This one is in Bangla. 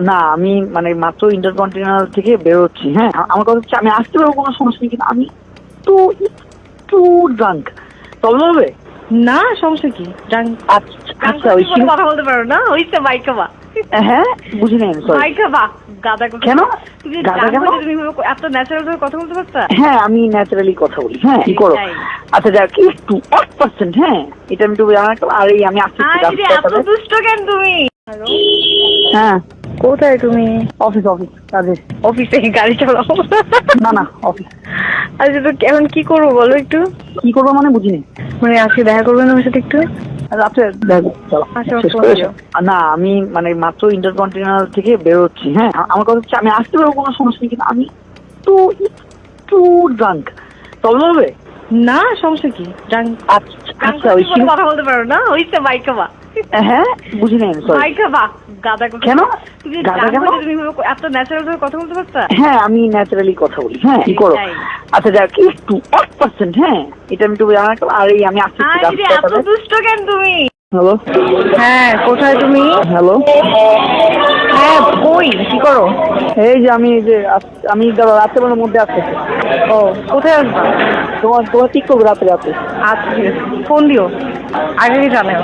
না আমি মানে মাত্র ইন্টারকন্টিনেন্টাল থেকে বেরোচ্ছি হ্যাঁ? আমার কথা হচ্ছে আমি আসতে পারব কোনো সমস্যা নেই কিন্তু আমি তো একটু ড্রাঙ্ক প্রবলেম হবে? না সমস্যা কি? ড্রাঙ্ক আচ্ছা আচ্ছা ওই কথা বলতে পারো না? ওইটা মাইকা বা হ্যাঁ বুঝি নাই সরি গাদা কেন? তুমি গাদা কেন? তুমি এত ন্যাচারাল ভাবে কথা বলতে পারতা? হ্যাঁ আমি ন্যাচারালি কথা বলি হ্যাঁ কি করো? আচ্ছা যাক একটু এক পার্সেন্ট হ্যাঁ এটা আমি একটু জানা আর এই আমি একটু এত দুষ্ট কেন তুমি? হ্যাঁ। কোথায় তুমি? অফিস অফিস কাজে অফিসে গাড়ি চালাও। না না অফিস আচ্ছা তো এখন কি করব বলো একটু? কি করব মানে বুঝিনি। মানে আজকে দেখা করবেন আমার সাথে একটু? রাত্রে আচ্ছা, না আমি মানে মাত্র ইন্টারকন্টিনেন্টাল থেকে বেরোচ্ছি। হ্যাঁ আমার কথা হচ্ছে আমি আসতে পারব কোনো সমস্যা নেই কিন্তু আমি তো একটু ড্রাঙ্ক প্রবলেম হবে না সমস্যা কি? ড্রাঙ্ক আচ্ছা আচ্ছা ওই কথা বলতে পারো না? ওইটা মাইকা বা হ্যাঁ? বুঝি নাই সরি মাইকা গাদা কেন? তুমি যে গাদা drunk কেন? হলে তুমি এত ন্যাচারাল ভাবে কথা বলতে পারতা? হ্যাঁ আমি ন্যাচারালি কথা বলি। হ্যাঁ কি করো? আচ্ছা যাক একটু এক পার্সেন্ট হ্যাঁ এটা আমি একটু জানা আর এই আমি আসছি এত দুষ্ট কেন তুমি? হ্যালো? হ্যাঁ কোথায় তুমি? হ্যালো? হ্যাঁ কই? কি করো? এই যে আমি যে আস- আমি দাঁড়া রাত্রেবেলার মধ্যে আসতেছি। ও কোথায় আসবা? তোমার তোমার ঠিক করব রাত্রে রাত্রে আচ্ছা ফোন দিও। আগে জানাও।